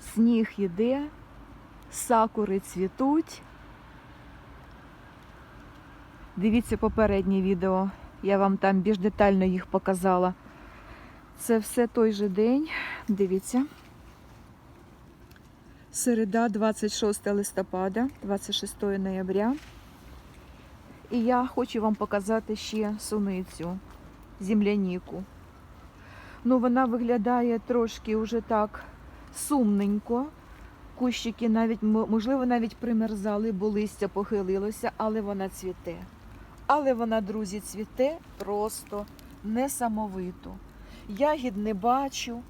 сніг іде, сакури цвітуть. Дивіться попереднє відео, я вам там більш детально їх показала. Це все той же день. Дивіться. Середа, 26 листопада, 26 ноября. І я хочу вам показати ще суницю, земляніку. Ну, вона виглядає трошки вже так сумненько. Кущики навіть, можливо, навіть примерзали, бо листя похилилося, але вона цвіте. Але вона, друзі, цвіте просто несамовито. Ягід не бачу,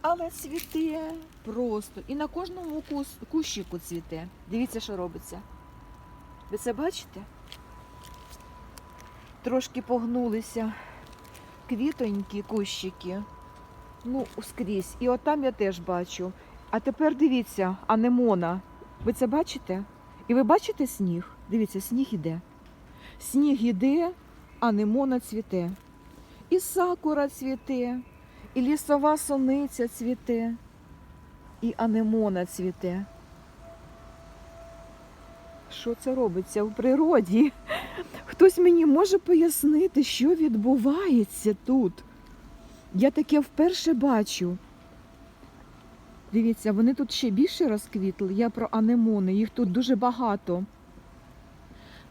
але цвіте просто. І на кожному кущику цвіте. Дивіться, що робиться. Ви це бачите? Трошки погнулися квітонькі кущики. Ну, скрізь. І отам я теж бачу. А тепер дивіться, анемона. Ви це бачите? І ви бачите сніг? Дивіться, сніг іде. Сніг іде, анемона цвіте. І сакура цвіте, і лісова сониця цвіте, і анемона цвіте. Що це робиться в природі? Хтось мені може пояснити, що відбувається тут. Я таке вперше бачу. Дивіться, вони тут ще більше розквітли. Я про анемони, їх тут дуже багато.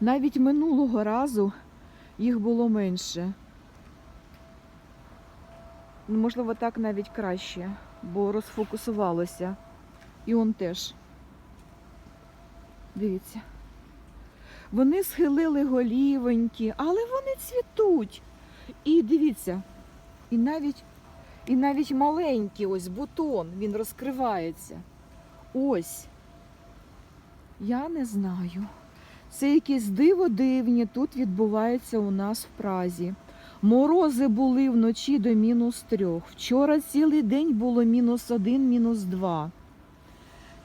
Навіть минулого разу їх було менше. Ну, Можливо, так навіть краще, бо розфокусувалося. І он теж. Дивіться. Вони схилили голівоньки, але вони цвітуть. І дивіться, і навіть, і навіть маленький ось бутон, він розкривається. Ось. Я не знаю. Це якесь диво дивні тут відбувається у нас в Празі. Морози були вночі до мінус трьох. Вчора цілий день було мінус один, мінус два.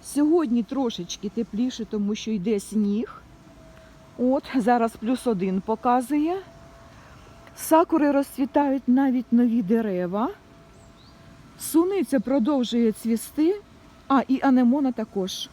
Сьогодні трошечки тепліше, тому що йде сніг. От, зараз плюс один показує. Сакури розцвітають навіть нові дерева. Суниця продовжує цвісти, а і анемона також.